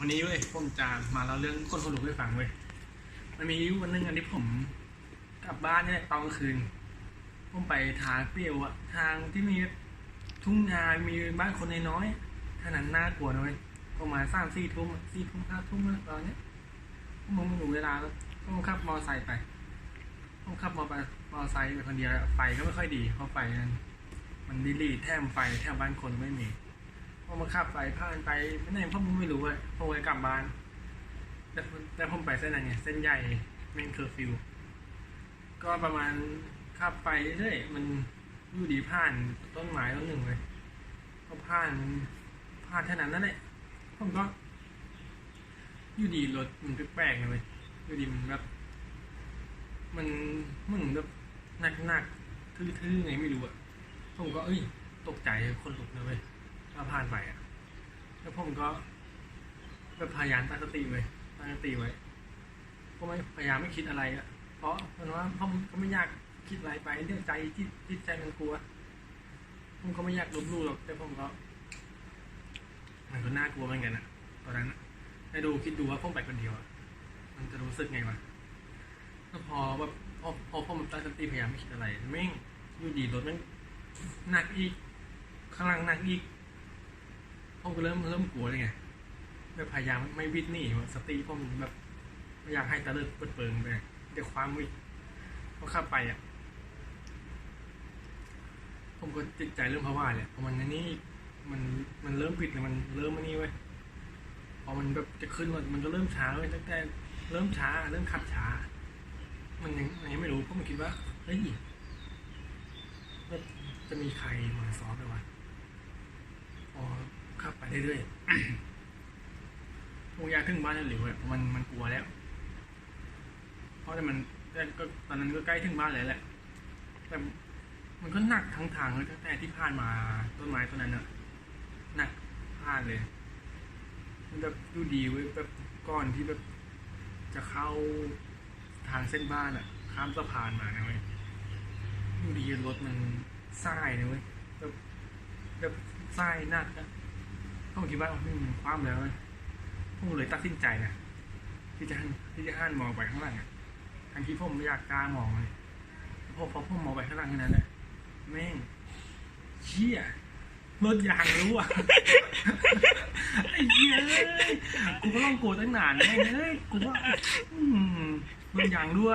วันนี้เว้ยผมจะมาเล่าเรื่องคนคนลุกให้ฟังเว้ยมันมีวันหนึงอันที่ผมกลับบ้านเนี่ยตอนกลางคืน ผมไปทางเปรี้ยวอะทางที่มีทุ่งนามีบ้านคนน้อยๆท่านั้นน่ากลัวนะเว้ยประมาณสามสี่ทุ่มสี่ทุ่มห้าทุ่มอะตอนเนี้ยผมไม่รู้เวลาแล้วผมขับมอไซค์ไปผมขับมอมอไซค์ไปคนเดียวไฟก็ไม่ค่อยดีเพราะไฟนั้นมันดีลีแถมไฟแถมบ้านคนไม่มี พอมาขับไปผ่านไปไม่ไหนผมไม่รู้เลยผมเลยกลับบ้านแต่แต่ผมไปเส้นไหนไงเส้นใหญ่เมนเคอร์ฟิว ก็ประมาณขับไปเรื่อยมันอยู่ดีผ่านต้นไม้ต้นหนึ่งเลยก็ผ่านผ่านแค่นั้นนั่นแหละผมก็ อยู่ดีรถมันแปลกๆเลยอยู่ดีมันแบบ มันหมึงแบบหนักๆทื่อๆไงไม่รู้อะผมก็เอ้ย ตกใจคนลุกเว้ย ก็ผ่านไปอะ แล้วผมก็แบบพยายามตั้งสติไว้ตั้งสติไว้ก็ไม่พยายามไม่คิดอะไรอะ เพราะมันว่าผมก็ไม่อยากคิดอะไรไปเรื่องใจจิตจิตใจมันกลัว ผมก็ไม่อยากลบลู่หรอกแต่ผมก็มันก็น่ากลัวเหมือนกันนะตอนนั้นให้ดูคิดดูว่าผมไปคนเดียวอะมันจะรู้สึกไงวะแล้วพอแบบพอพอผมตั้งสติพยายามไม่คิดอะไรแม่งอยู่ดีรถแม่งหนักอีกข้างหล่างหนักอีก ผมก็เริ่มเริ่มกลัวเลยไงแบบพยายามไม่วิดหนีว่าสติผมแบบไม่อยากให้ตะเลิดเปิดเปิงไปเดี๋ยวความวิดพอขับไปอะ ผมก็จิตใจเริ่มภาวะเลยพราะมันนี่มันมันเริ่มผิดเลยมันเริ่มอันนี้เว้ยพอมันแบบจะขึ้นมันมันก็เริ่มช้าเว้ยตั้งแต่เริ่มช้า เริ่มขับช้า มันยังยังไม่รู้เพราะมันคิดว่าเฮ้ยจะมีใครมาซ้อมไหมวะพอขับไป เรื่อยๆผมอยากถึงบ้านเร็วๆอะเพราะมันมันกลัวแล้ว เพราะแต่มันแต่ก็ตอนนั้นก็ใกล้ถึงบ้านเลยแหละ แต่มันก็หนักทั้งทางเลยตั้งแต่ที่ผ่านมาต้นไม้ต้นนั้นอะหนักพลาดเลย มันแบบดูดีเว้ยแบบก่อนที่แบบจะเข้าทางเส้นบ้านอะข้ามสะพานมานะเว้ยดูดีรถมันทรายนะเว้ยแบบแบบทรายหนักอะ ผมคิดว่าอืมคว่ำแล้วผมเลยตัดสินใจนะที่จะที่จะหันมองไปข้างหลังทั้งที่ผมไม่อยากกล้ามองเลยพอพอผมมองไปข้างหลังแค่นั้นแหละแม่งเชี่ยรถยางรั่วไอ้เหี้ยเอ้ยกูก็ต้องโกลัวตั้งนานแม่งเอ้ยกูว่าอืมรถยางรั่ว